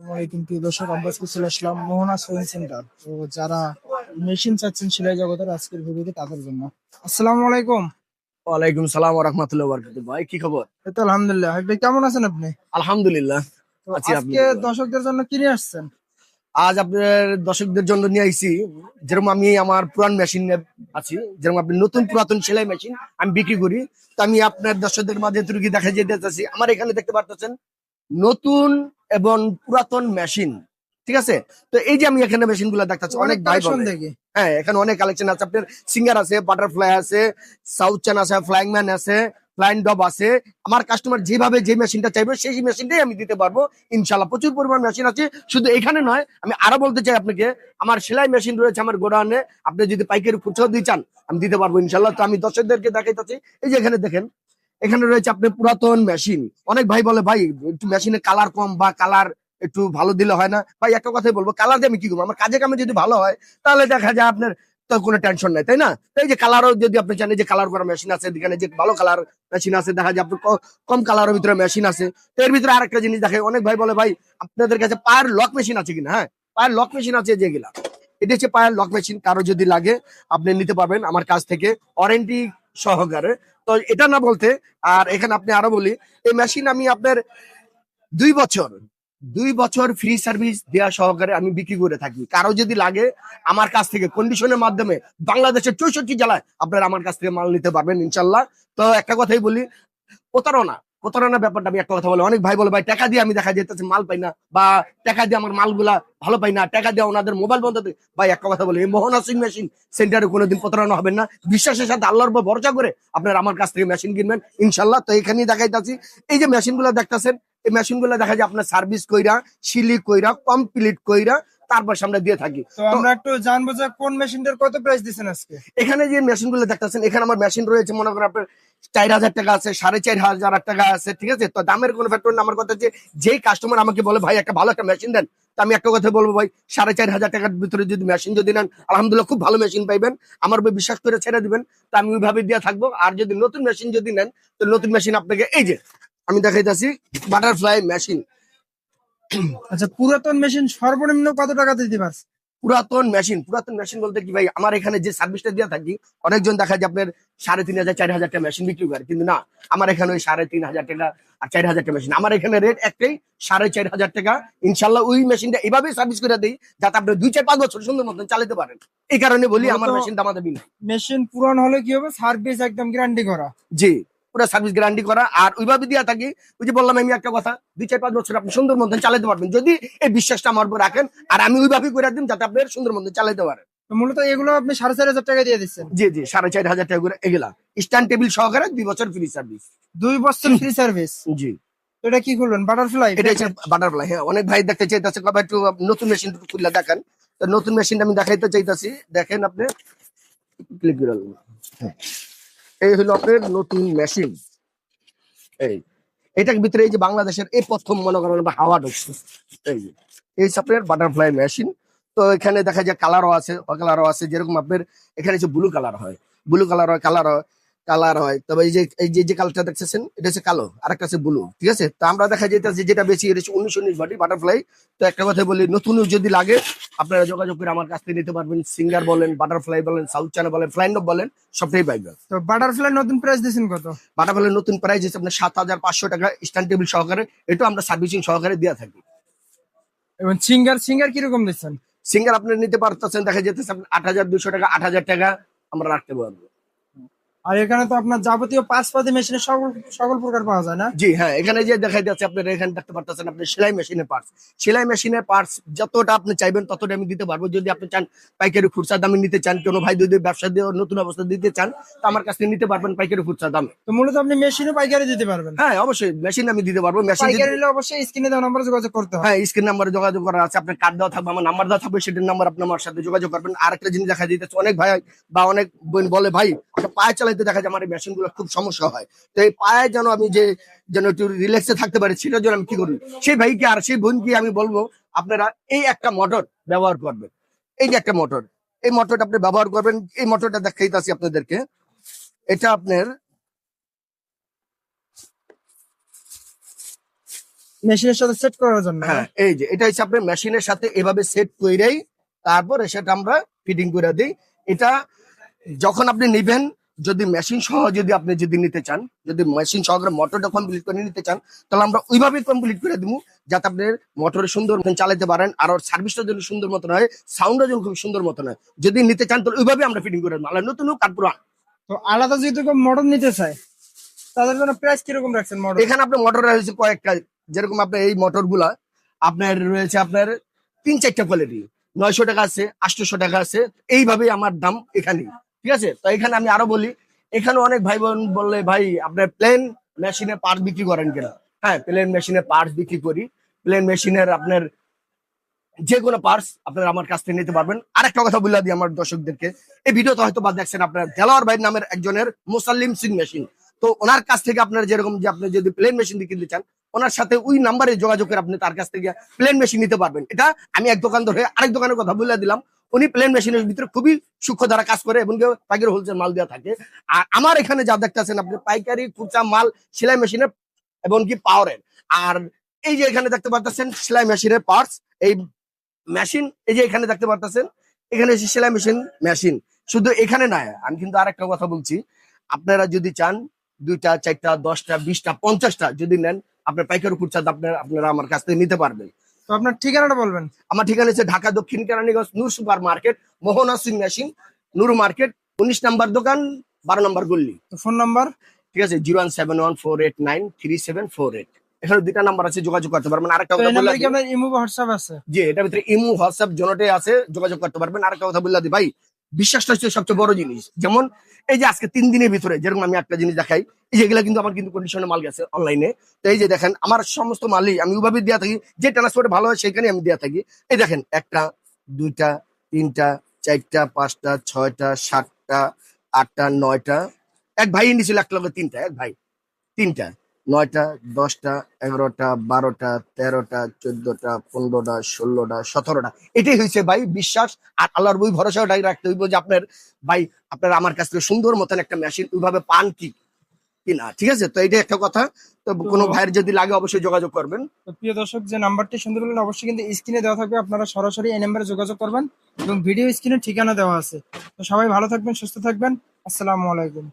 প্রিয় দর্শক আব্বাসকে চলে আসলাম মোহনা সোয়েন সেন্টার তো যারা মেশিন চাচ্ছেন সেলাই জগতের আজকের ভিডিওতে তাদের জন্য। আসসালামু আলাইকুম। ওয়ালাইকুম সালাম রহমতুল্লাহ বরকাত ভাই কি খবর? এই তো আলহামদুলিল্লাহ। ভাই কেমন আছেন আপনি? আলহামদুলিল্লাহ আছি আপনি। আজকে দর্শকদের জন্য কি নিয়ে আসছেন? আজ আপনার দর্শকদের জন্য নিয়ে আইছি যেরকম আমি আমার পুরান মেশিন আছি যেরকম আপনি নতুন পুরাতন সেলাই মেশিন আমি বিক্রি করি তো আমি আপনার দর্শকদের মাঝে তুর্কি দেখা যেতে চাচ্ছি। আমার এখানে দেখতে পারতেছেন নতুন এবং পুরাতন মেশিন ঠিক আছে? তো এই যে আমি এখানে মেশিনগুলো দেখতেছি অনেক হ্যাঁ এখানে অনেক কালেকশন আছে। আপনার সিঙ্গার আছে বাটারফ্লাই আছে সাউথ চান আছে ফ্লাইং ম্যান আছে ফ্লাইং ডব আছে। আমার কাস্টমার যেভাবে যে মেশিনটা চাইবে সেই মেশিনটাই আমি দিতে পারব। ইনশাল্লাহ প্রচুর পরিমাণ মেশিন আছে। শুধু এখানে নয় আমি আরও বলতে চাই আপনাকে আমার সেলাই মেশিন রয়েছে আমার গোডাউনে। আপনি যদি পাইকারি খুচরো দিয়ে চান আমি দিতে পারব ইনশাল্লাহ তো আমি দর্শকদেরকে দেখাইতেছি। এই যে এখানে দেখেন এখানে রয়েছে আপনার পুরাতন মেশিন অনেক ভাই বলে, ভাই, একটু মেশিনে কালার কম বা কালার একটু ভালো দিলে হয় না। ভাই, একটা কথাই বলব কালার দিয়ে আমি কি করব? আমার কাজে কামে যদি ভালো হয়, তাহলে দেখা যায় আপনার তো কোনো টেনশন নাই, তাই না? তো এই যে কালারও যদি আপনি জানেন যে কালার করা মেশিন আছে এখানে যে ভালো কালার মেশিন আছে, দেখা যায় আপনার কম কালারের ভিতরে মেশিন আছে। তো এর ভিতরে আরেকটা জিনিস দেখে, অনেক ভাই বলে, ভাই, আপনাদের কাছে পায়ের লক মেশিন আছে কিনা? হ্যাঁ পায়ের লক মেশিন আছে যেগুলা। এটা হচ্ছে পায়ের লক মেশিন কারও যদি লাগে, আপনি নিতে পারবেন আমার কাছ থেকে। ওয়ারেন্টি সহকারে। তো এটা না বলতে, আর এখানে আপনি আরও বলি, এই মেশিন আমি আপনার দুই বছর দুই বছর ফ্রি সার্ভিস দেওয়া সহকারে আমি বিক্রি করে থাকি। কারও যদি লাগে, আমার কাছ থেকে কন্ডিশনের মাধ্যমে বাংলাদেশের চৌষট্টি জেলায় আপনারা আমার কাছ থেকে মাল নিতে পারবেন ইনশাল্লাহ। তো একটা কথাই বলি, প্রতারণা প্রতারণা ব্যাপারটা আমি একটা কথা বলি, অনেক ভাই বলে, ভাই, টাকা দিয়ে আমি দেখা যেতেছে মাল পাই না, বা টাকা দিয়ে আমার মালগুলা ভালো পাই না, টাকা দিয়ে ওনাদের মোবাইল বন্ধ ভাই, একটা কথা বলি, এই মোহন আসিং মেশিন সেন্টারে কোনোদিন প্রতারণা হবেন না, বিশ্বাসের সাথে আল্লাহর উপর ভরসা করে আপনার আমার কাছ থেকে মেশিন কিনবেন, ইনশাল্লাহ, তো এখানেই দেখাইতেছি। এই যে মেশিনগুলো দেখতেছেন, এই মেশিনগুলো দেখা যায় আপনার সার্ভিস কইরা সিলি কইরা কমপ্লিট কইরা তারপর সামনে দিয়ে থাকি। তো আমরা একটু জানব যে কোন মেশিনটার কত প্রাইস দিচ্ছেন আজকে? এখানে যে মেশিনগুলো দেখতেছেন এখানে আমার মেশিন রয়েছে মনে করেন আপনার চার হাজার টাকা আছে সাড়ে চার হাজার টাকা আছে ঠিক আছে? তো দামের কোনো ফ্যাক্টর না আমার কথা যে যেই কাস্টমার আমাকে বলে ভাই একটা ভালো একটা মেশিন দেন। তো আমি একটা কথা বলব ভাই সাড়ে চার হাজার টাকার ভিতরে যদি মেশিন যদি নেন আলহামদুলিল্লাহ খুব ভালো মেশিন পাইবেন। আমার উপর বিশ্বাস করে ছেড়ে দিবেন। তো আমি ওইভাবে দিয়ে থাকব। আর যদি নতুন মেশিন যদি নেন তো নতুন মেশিন আপনাকে এই যে আমি দেখাইতেছি বাটারফ্লাই মেশিন আচ্ছা পুরাতন মেশিন সর্বনিম্ন কত টাকা দিতে পারছে? পুরাতন মেশিন পুরাতন মেশিন বলতে কি ভাই আমার এখানে যে সার্ভিসটা দিয়ে থাকি অনেকজন দেখা যায় আপনার সাড়ে তিন হাজার চার হাজার টাকা মেশিন বিক্রি করে কিন্তু না আমার এখানে ওই সাড়ে তিন হাজার টাকা আর চার হাজার টাকা মেশিন। আমার এখানে রেট একটাই সাড়ে চার হাজার টাকা। ইনশাল্লাহ ওই মেশিনটা এভাবেই সার্ভিস করে দিই যাতে আপনি দুই চার পাঁচ বছর সুন্দর মতন চালাতে পারেন। এই কারণে বলি আমার মেশিন দামাতে বিনা মেশিন পুরান হলে কি হবে? সার্ভিস একদম গ্যারান্টি করা। জি। পুরো সার্ভিস গ্যারান্টি করা। আর ওইভাবে দিয়ে থাকি ওই যে বললাম আমি একটা কথা দুই চার পাঁচ বছর আপনি সুন্দর মতন চালাতে পারবেন। যদি এই বিশ্বাসটা আমার উপর রাখেন আর আমি ওইভাবেই করে দিন যাতে আপনার সুন্দর মতন চালাতে পারেন। মূলত এগুলো আপনি সাড়ে চার হাজার টাকা দিয়ে দিচ্ছেন? জি জি সাড়ে চার হাজার টাকা করে এগুলা। স্ট্যান্ড টেবিল সহকারে দুই বছর ফ্রি সার্ভিস দুই বছর ফ্রি সার্ভিস জি। এটা কি বাটারফ্লাই এটা হচ্ছে বাটারফ্লাই হ্যাঁ। অনেক ভাই দেখতে চাইতেছে কবে একটু নতুন মেশিন খুললে দেখান। তো নতুন মেশিনটা আমি দেখাইতে চাইতেছি। দেখেন আপনি ক্লিক করে নেবেন। এই হলো আপনার নতুন মেশিন এই, এটার ভিতরে এই যে বাংলাদেশের এই প্রথম মনে করেন হাওয়া ঢুকছে। এই যে, এই আপনার বাটারফ্লাই মেশিন তো এখানে দেখা যায় কালারও আছে কালারও আছে, যেরকম আপনার এখানে হচ্ছে ব্লু কালার হয়। ব্লু কালার হয় কালার হয় কালার হয়। তবে এই যে এই যে যে কালারটা দেখতেছেন, এটা হচ্ছে কালো আর একটা হচ্ছে ব্লু ঠিক আছে? তো আমরা দেখা যেতেছে যেটা বেশি, এটা হচ্ছে উনিশ উনিশ বাটি বাটারফ্লাই তো একটা কথা বলি নতুন যদি লাগে আপনারা যোগাযোগ করে আমার কাছ থেকে নিতে পারবেন। সিঙ্গার বলেন বাটারফ্লাই বলেন সাউথ চ্যানেল বলেন ফ্লাইন বলেন সবটাই পাইবেন তো বাটারফ্লাই নতুন প্রাইস দিয়েছেন কত? বাটারফ্লাই নতুন প্রাইস হচ্ছে আপনার সাত হাজার পাঁচশো টাকা স্ট্যান্ড টেবিল সহকারে। এটা আমরা সার্ভিসিং সহকারে দিয়ে থাকি। এবং সিঙ্গার সিঙ্গার কীরকম দিচ্ছেন? সিঙ্গার আপনি নিতে পারতেছেন দেখা যেতেছে আট হাজার দুশো টাকা আট হাজার টাকা আমরা রাখতে পারব। আর এখানে তো আপনার যাবতীয় পাঁচ পাতি মেশিনের সকল সকল প্রকার পাওয়া যায় না? জি হ্যাঁ এখানে যে দেখা যাচ্ছে আপনার এখানে দেখতে পারতেছেন আপনি সেলাই মেশিনের পার্টস সেলাই মেশিনের পার্টস যতটা আপনি চাইবেন ততটা আমি দিতে পারব। যদি আপনি চান পাইকারি খুচরা দামে নিতে চান কোনো ভাই যদি ব্যবসা দিয়ে নতুন অবস্থা দিতে চান তো আমার কাছ থেকে নিতে পারবেন পাইকারি খুচরা দামে। তো মূলত আপনি মেশিনে পাইকারি দিতে পারবেন? হ্যাঁ অবশ্যই মেশিন আমি দিতে পারব। মেশিন পাইকারি নিলে অবশ্যই স্ক্রিনে দেওয়া নাম্বারে যোগাযোগ করতে হবে। হ্যাঁ স্ক্রিন নাম্বারে যোগাযোগ করা আছে আপনার কার্ড দেওয়া থাকবে আমার নাম্বার দেওয়া থাকবে সেটার নাম্বার আপনি আমার সাথে যোগাযোগ করবেন। আর একটা জিনিস দেখা দিতেছে অনেক ভাই বা অনেক বোন বলে ভাই একটা পায়ে চালাইতে দেখা যায় আমার এই মেশিনগুলো খুব সমস্যা হয়। তো এই পায়ে যেন আমি যে যেন একটু রিল্যাক্সে থাকতে পারি সেটার জন্য আমি কি করি? সেই ভাইকে আর সেই বোনকে আমি বলব আপনারা এই একটা মোটর ব্যবহার করবেন। এই যে একটা মোটর এই মোটরটা আপনি ব্যবহার করবেন এই মোটরটা দেখাইতেছি আপনাদেরকে। এটা আপনার মেশিনের সাথে সেট করার জন্য? হ্যাঁ এই যে এটা হচ্ছে আপনার মেশিনের সাথে এভাবে সেট কইরাই তারপরে সেটা আমরা ফিটিং করে দিই। এটা যখন আপনি নিবেন যদি মেশিন সহ যদি আপনি যদি নিতে চান যদি মেশিন সহকারে মোটরটা কমপ্লিট করে নিতে চান তাহলে আমরা ওইভাবে কমপ্লিট করে দিব যাতে আপনি মোটরে সুন্দর মতন চালাতে পারেন আর ওর সার্ভিসটা যদি সুন্দর মতন হয় সাউন্ডটা যদি খুব সুন্দর মতন হয়। যদি নিতে চান তাহলে ওইভাবে আমরা ফিটিং করে দেবো। আর নতুন হোক আর। পুরান তো আলাদা যেহেতু মোটর নিতে চায় তাদের জন্য প্রাইস কীরকম রাখছেন মোটর এখানে আপনার মোটর রয়েছে কয়েকটা যেরকম আপনার এই মোটরগুলা আপনার রয়েছে আপনার তিন চারটা কোয়ালিটি নয়শো টাকা আছে আটশোশো টাকা আছে এইভাবেই আমার দাম এখানে ঠিক আছে? তো এখানে আমি আরও বলি, এখানে অনেক ভাই বোন বললে, ভাই, আপনার প্লেন মেশিনের পার্টস বিক্রি করেন কিনা? হ্যাঁ প্লেন মেশিনের পার্টস বিক্রি করি। প্লেন মেশিনের আপনার যে কোনো পার্টস আপনারা আমার কাছ থেকে নিতে পারবেন। আরেকটা কথা বলে দিই আমার দর্শকদেরকে। এই ভিডিওতে হয়তো বা দেখছেন আপনার দেলোয়ার ভাই নামের একজনের মুসাল্লিম সিং মেশিন তো ওনার কাছ থেকে আপনার যেরকম যে আপনি যদি প্লেন মেশিন দিয়ে কিনতে চান, ওনার সাথে ওই নাম্বারে যোগাযোগ করে আপনি তার কাছ থেকে প্লেন মেশিন নিতে পারবেন। এটা আমি এক দোকান ধরে আরেক দোকানের কথা বলে দিলাম। উনি প্লেন মেশিনের ভিতরে খুবই সূক্ষ্ম দ্বারা কাজ করে এবং পাইকারি হোলসেল মাল দেওয়া থাকে। আর আমার এখানে যা দেখতেছেন আপনি, পাইকারি খুচরা মাল, সেলাই মেশিনের এবং কি পাওয়ারের আর এই যে এখানে দেখতে পাচ্ছেন সেলাই মেশিনের পার্টস এই মেশিন এই যে এখানে দেখতে পাচ্ছেন এখানে সেলাই মেশিন মেশিন শুধু এখানে নয়, আমি কিন্তু আরেকটা কথা বলছি, আপনারা যদি চান দুইটা, চারটা, দশটা, বিশটা, পঞ্চাশটা যদি নেন, আপনার পাইকারি খুচরা আপনার, আপনারা আমার কাছ থেকে নিতে পারবেন। তো আপনার ঠিকানাটা বলবেন। আমার ঠিকানা হচ্ছে ঢাকা দক্ষিণ Keraniganj Noor super market Mohona sewing machine Noor market উনিশ নাম্বার দোকান বারো নাম্বার গল্লি তো ফোন নাম্বার? ঠিক আছে zero one seven one four eight nine three seven four eight. এখানে দুটা নাম্বার আছে যোগাযোগ করতে পারবেন। আরেকটা কথা বললাম ইমো হোয়াটসঅ্যাপ আছে? জি এটা ভিতরে ইমো হোয়াটসঅ্যাপ জোনটে আছে যোগাযোগ করতে পারবেন। আরেকটা কথা বললাম ভাই বিশ্বাসটা হচ্ছে সবচেয়ে বড় জিনিস। যেমন এই যে আজকে তিন দিনের ভিতরে, যেরকম আমি একটা জিনিস দেখাই, এই যে এগুলা কিন্তু আমার কিন্তু কন্ডিশনে মাল গেছে অনলাইনে তো এই যে দেখেন, আমার সমস্ত মালই আমি ওইভাবে দেওয়া থাকি, যে ট্রান্সপোর্টে ভালো হয় সেখানে আমি দেওয়া থাকি। এই দেখেন, একটা, দুইটা, তিনটা, চারটা, পাঁচটা, ছয়টা, সাতটা, আটটা, নয়টা। এক ভাই নিয়েছিল এক লগে তিনটা, এক ভাই। তিনটা। নয়টা দশটা এগারোটা বারোটা তেরোটা চোদ্দটা পনেরোটা ষোলোটা সতেরোটা। এটাই হয়েছে ভাই বিশ্বাস। আর আল্লাহর বই ভরসাটাই রাখতে হইব যে আপনার ভাই আপনার আমার কাছ থেকে সুন্দর মতন একটা মেশিন ওইভাবে পান কি? কিনা ঠিক আছে? তো এটা একটা কথা। তো কোনো ভাইয়ের যদি লাগে অবশ্যই যোগাযোগ করবেন। তো প্রিয় দর্শক যে নাম্বারটি সুন্দর পেলেন অবশ্যই কিন্তু স্ক্রিনে দেওয়া থাকবে। আপনারা সরাসরি এই নাম্বারে যোগাযোগ করবেন এবং ভিডিও স্ক্রিনে ঠিকানা দেওয়া আছে। তো সবাই ভালো থাকবেন সুস্থ থাকবেন। আসসালামু আলাইকুম।